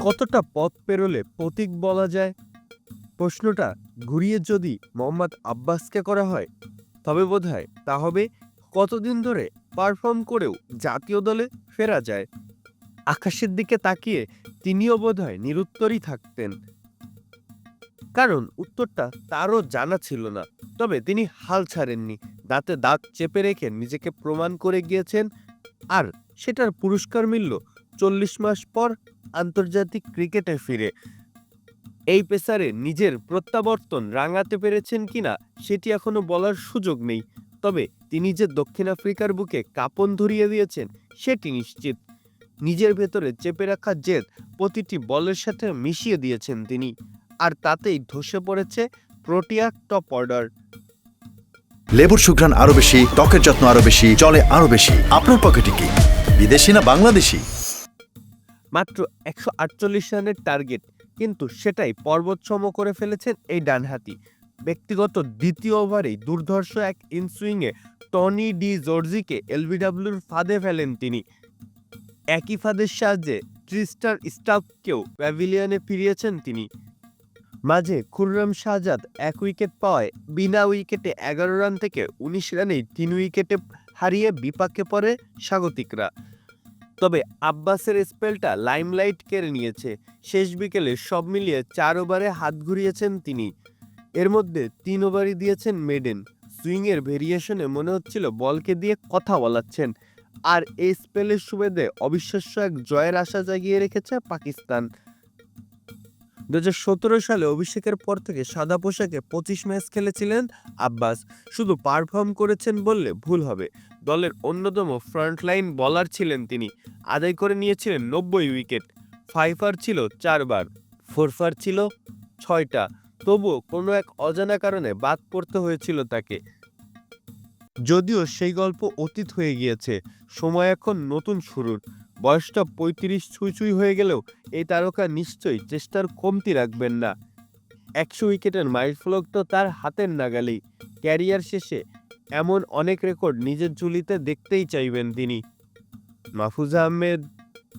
কতটা পথ পেরোলে প্রতীক বলা যায়? প্রশ্নটা ঘুরিয়ে যদি মোহাম্মদ আব্বাসকে করা হয়, তবে বোধহয় তা হবে কতদিন ধরে পারফর্ম করেও জাতীয় দলে ফেরা যায়? আকাশের দিকে তাকিয়ে তিনিও বোধ হয় নিরুত্তরই থাকতেন। কারণ উত্তরটা তারও জানা ছিল না, তবে তিনি হাল ছাড়েননি, দাঁতে দাঁত চেপে রেখে নিজেকে প্রমাণ করে গিয়েছেন। আর সেটার পুরস্কার মিলল চল্লিশ মাস পর আন্তর্জাতিক ক্রিকেটে ফিরে। এই পেসারে নিজের প্রত্যাবর্তন রাঙাতে পেরেছেন কিনা সেটি এখনও বলার সুযোগ নেই। তবে তিনি যে দক্ষিণ আফ্রিকার বুকে কাপন ধরিয়ে দিয়েছেন, সেটি নিশ্চিত। নিজের ভেতরে চেপে রাখা জেদ প্রতিটি বলের সাথে মিশিয়ে দিয়েছেন তিনি, আর তাতেই ধসে পড়েছে প্রোটিয়া টপ অর্ডার। লেবুর সুঘ্রাণ আরও বেশি, ত্বকের যত্ন আরও বেশি চলে আরও বেশি। আপনার পকেটে কি বিদেশি না বাংলাদেশি? মাত্র একশো আটচল্লিশ রানের টার্গেট। কিন্তু সেটাই পর্বতসম করে ফেলেছেন এই ডানহাতি। ব্যক্তিগত দ্বিতীয় ওভারেই দুর্ধর্ষ এক ইনসুইংয়ে টনি ডি জর্জিকে এলবিডব্লিউর ফাঁদে ফেলেন তিনি। একই ফাঁদের সাহায্যে ট্রিস্টার স্টাফকেও প্যাভিলিয়নে ফিরিয়েছেন তিনি। মাঝে খুররম শাহজাদ এক উইকেট পাওয়ায় বিনা উইকেটে এগারো রান থেকে উনিশ রানেই তিন উইকেটে হারিয়ে বিপাকে পড়ে স্বাগতিকরা। তবে আব্বাসের স্পেলটা লাইমলাইট কেড়ে নিয়েছে। শেষ বিকেলে সব মিলিয়ে চার ওভারে হাত ঘুরিয়েছেন তিনি। এর মধ্যে তিন ওভারই দিয়েছেন মেডেন। সুইংয়ের ভেরিয়েশনে মনে হচ্ছিল বলকে দিয়ে কথা বলাচ্ছেন। আর এই স্পেলের সুবেদে অবিশ্বাস্য এক জয়ের আশা জাগিয়ে রেখেছে পাকিস্তান। দু হাজার সতেরো সালে অভিষেকের পর থেকে সাদা পোশাকে পঁচিশ ম্যাচ খেলেছিলেন আব্বাস। শুধু পারফর্ম করেছেন বললে ভুল হবে। দলের অন্যতম ফ্রন্টলাইন বলার ছিলেন তিনি। আদায় করে নিয়েছিলেন নব্বই উইকেট ফাইফার ছিল চারবার। ফোরফার ছিল ছয়টা। তবুও কোনো এক অজানা কারণে বাদ পড়তে হয়েছিল তাকে। যদিও সেই গল্প অতীত হয়ে গিয়েছে। সময় এখন নতুন শুরুর। বয়সটা পঁয়ত্রিশ ছুঁই হয়ে গেলেও এই তারকা নিশ্চয়ই চেষ্টার কমতি রাখবেন না। একশো উইকেটের মাইল মাইলফলক তো তার হাতের নাগালেই। ক্যারিয়ার শেষে এমন অনেক রেকর্ড নিজের ঝুলিতে দেখতেই চাইবেন তিনি। মাহফুজা আহমেদ,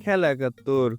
খেলা একাত্তর।